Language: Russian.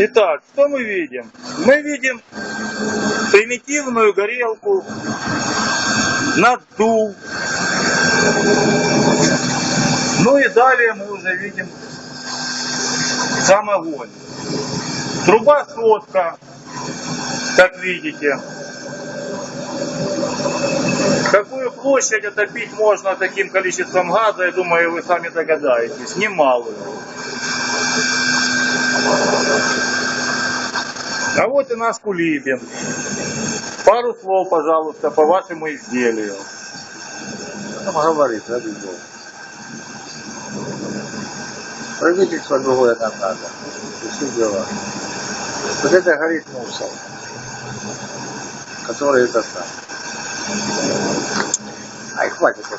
Итак, что мы видим? Мы видим примитивную горелку, наддув. Ну и далее мы уже видим сам огонь. Труба сотка, как видите. Какую площадь отопить можно таким количеством газа, я думаю, вы сами догадаетесь. Немалую. А вот и наш Кулибин. Пару слов, пожалуйста, по вашему изделию. Что там говорить, ради бога. Правительство другое нам надо. И все дела. Вот это горит мусор, который это сам. Ай, хватит это.